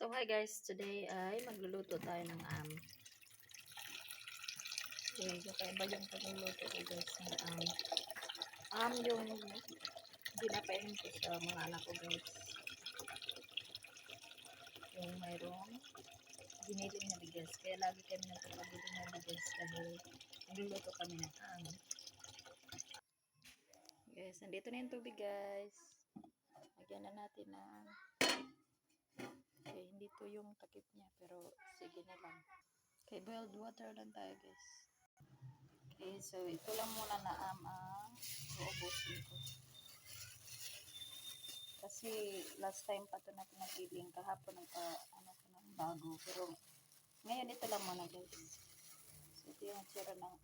So hi guys, today ay magluluto tayo ng am. Okay, so kaiba yung pagluluto ko guys ng am. Am yung pinapain ko sa mga anak ko guys. Yung mayroong giniling na bigas. Kaya lagi kami nagpapabili ng bigas dahil nagluluto kami ng am. Guys, nandito na yung tubig guys. Lagyan na natin ng Okay, hindi to yung takip niya, pero sige na lang. Okay, boiled water lang tayo, guys. Okay, so ito lang muna na am ang uubusin ko. Kasi last time pa to natin nagiling, kahapon nagpa, ano ko ng bago. Pero ngayon ito lang muna, guys. So ito yung tsura ng.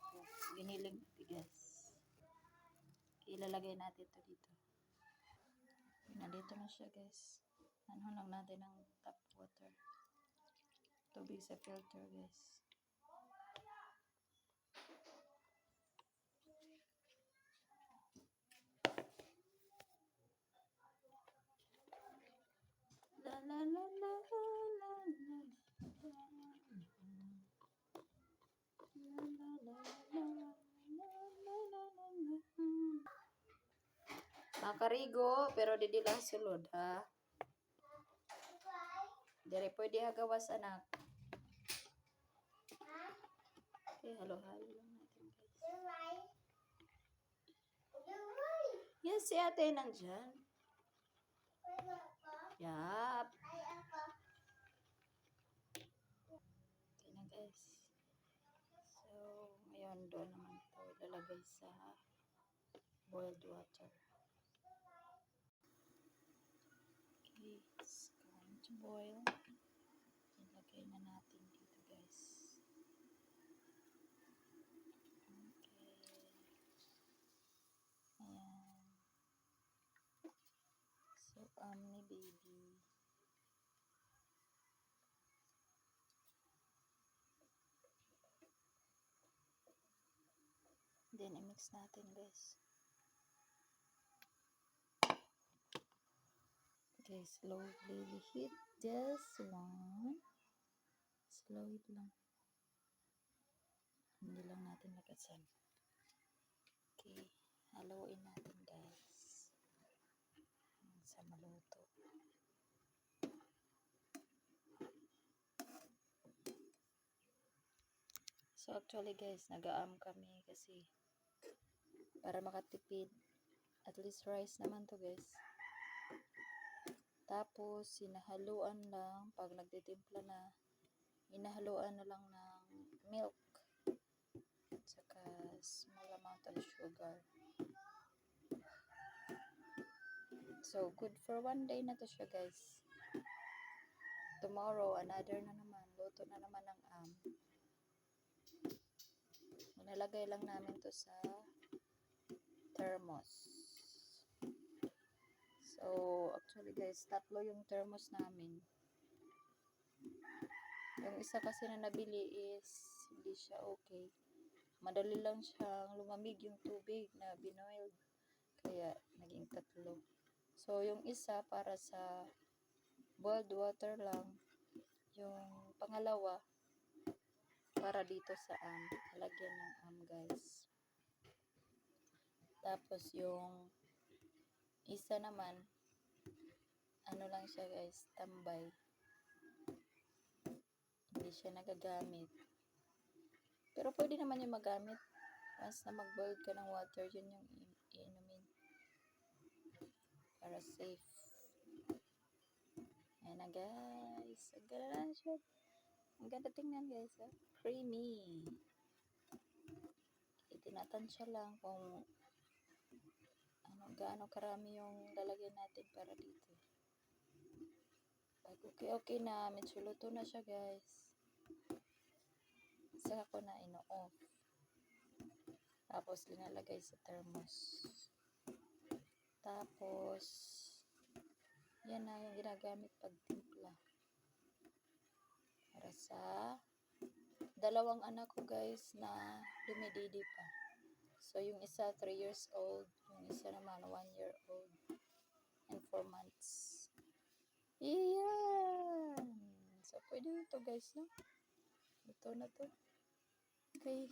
So, giniling bigas. Ilalagay natin to dito. Nandito na siya, guys ano lang natin ng tap water. Tubig sa filter, guys. La la la la la la la Makarigo, pero di lang sulod, ha? Dire pwede hagawas anak. Okay, halo-halo lang natin guys. Yes, si ate nandyan. Yap. Okay na guys. So, ngayon doon naman ito ilalagay sa boiled water. Okay, it's going to boil. Ilagay na natin dito guys. Okay. Ayan. So, um, ni baby. Then, i-mix natin guys. Okay, slowly heat this one. Slow it lang. Hindi lang natin lagasan. Okay, haluin natin guys. Sa maluto. So actually guys, nag-aam kami kasi para makatipid. At least rice naman to guys. Tapos, sinahaluan lang, pag nagtitimpla na, inahaluan na lang ng milk. Tsaka, small amount of sugar. So, good for one day na to siya, guys. Tomorrow, another na naman. Luto na naman ng am. Nalagay lang namin to sa thermos. So, actually guys, tatlo yung thermos namin. Yung isa kasi na nabili is hindi siya okay. Madali lang siyang lumamig yung tubig na binoiled. Kaya, naging tatlo. So, yung isa para sa boiled water lang. Yung pangalawa, para dito sa am. Lagyan ng am, guys. Tapos, yung isa naman, ano lang siya guys, tambay. Hindi siya nagagamit. Pero pwede naman yung magamit. Once na mag-boil ka ng water, yun yung iinumin. Para safe. Ayan na guys. Ang ganda na siya. Ang ganda tingnan guys. Oh. Creamy. Itinatansya lang kung ano, gaano karami yung lalagyan natin para dito. Pag okay-okay na, medyo luto na siya guys. Saka ko na ino-off. Tapos, linalagay sa thermos. Tapos, yan na yung ginagamit pag timpla. Para sa dalawang anak ko guys na dumididi pa. So, yung isa 3 years old, yung isa naman 1 year old and 4 months. Yeah! Pwede na to guys, no? Ito na to. Okay.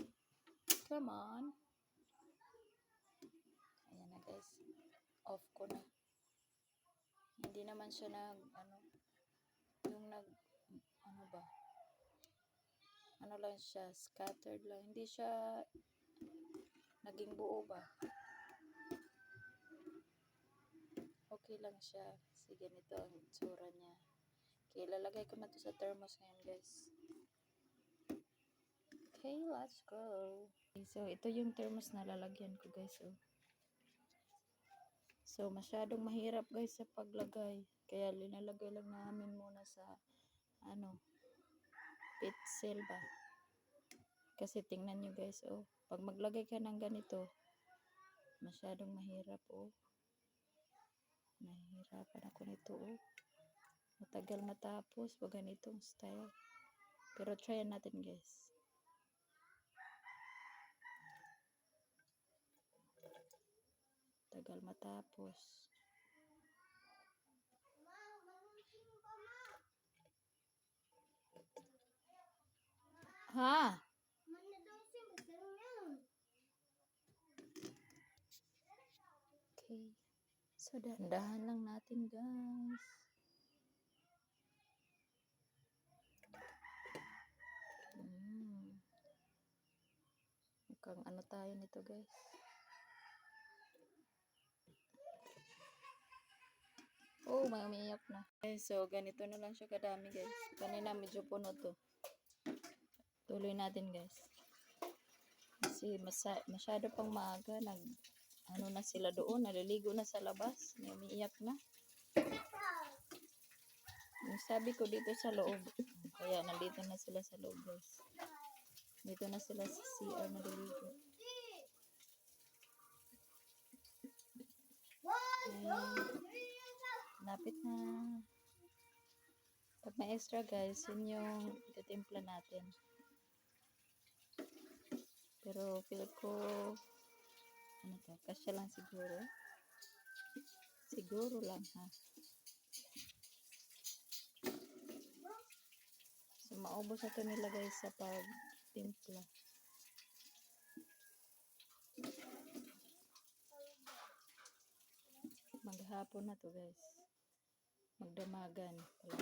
Come on. Ayan na guys. Off ko na. Hindi naman siya nag, ano, yung nag, ano ba? Ano lang siya, scattered lang. Hindi siya naging buo ba? Okay lang siya. Sige, ganito ang itsura niya. Okay, lalagay ko na to sa thermos ngayon, guys. Okay, let's go. Okay, so, ito yung thermos na lalagyan ko, guys. Oh. So, masyadong mahirap, guys, sa paglagay. Kaya, linalagay lang namin muna sa, ano, pitsil ba? Kasi, tingnan nyo, guys, oh. Pag maglagay ka ng ganito, masyadong mahirap, oh. Nahihirapan ako nito, oh. Matagal matapos pag ganitong style. Pero try natin, guys. Tagal matapos. Ha? Okay. So, dahan-dahan lang natin, guys. Mm. Mukhang ano tayo nito, guys. Oh, may umiiyak na. Okay, so ganito na lang siya kadami, guys. Kanina medyo puno to. Tuloy natin, guys. Kasi masa masyado pang maaga. Nag, ano na sila doon. Naliligo na sa labas. May umiiyak na. Yung sabi ko dito sa loob. Kaya nandito na sila sa loob, guys. Dito na sila sa CR naliligo. Ayan. Lapit na. Pag may extra guys, yun yung ititimpla natin. Pero feel ko, ano to, kasya lang siguro. Siguro lang ha. So, maubos na to nila guys sa pagtimpla. Maghapon na to guys. Magdamagan pala.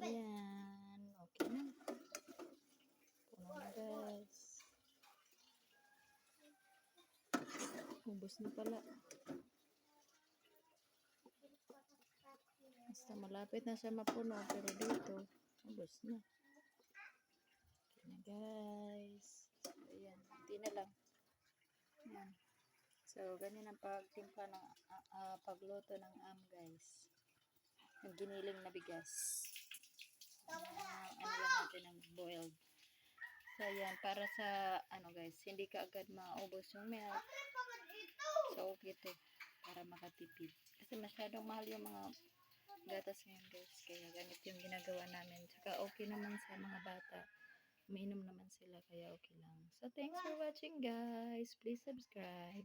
Ayan. Okay na. Puno. Ubus na pala. Basta malapit na siya mapuno. Pero dito, ubus na. Okay na guys. Ayan. Hindi na lang. Ayan. So, ganyan ang pagtimpla ng ah, ah, pagluto ng am guys. Ng giniling na bigas. Ah, ano lang natin ng boiled. So, ayan. Para sa, ano guys, hindi ka agad maubos yung milk. So, okay to. Para makatipid. Kasi masyadong mahal yung mga gatas ngayon guys. Kaya ganito yung ginagawa namin. Tsaka okay naman sa mga bata. Umiinom naman sila kaya okay lang. So, thanks for watching guys. Please subscribe.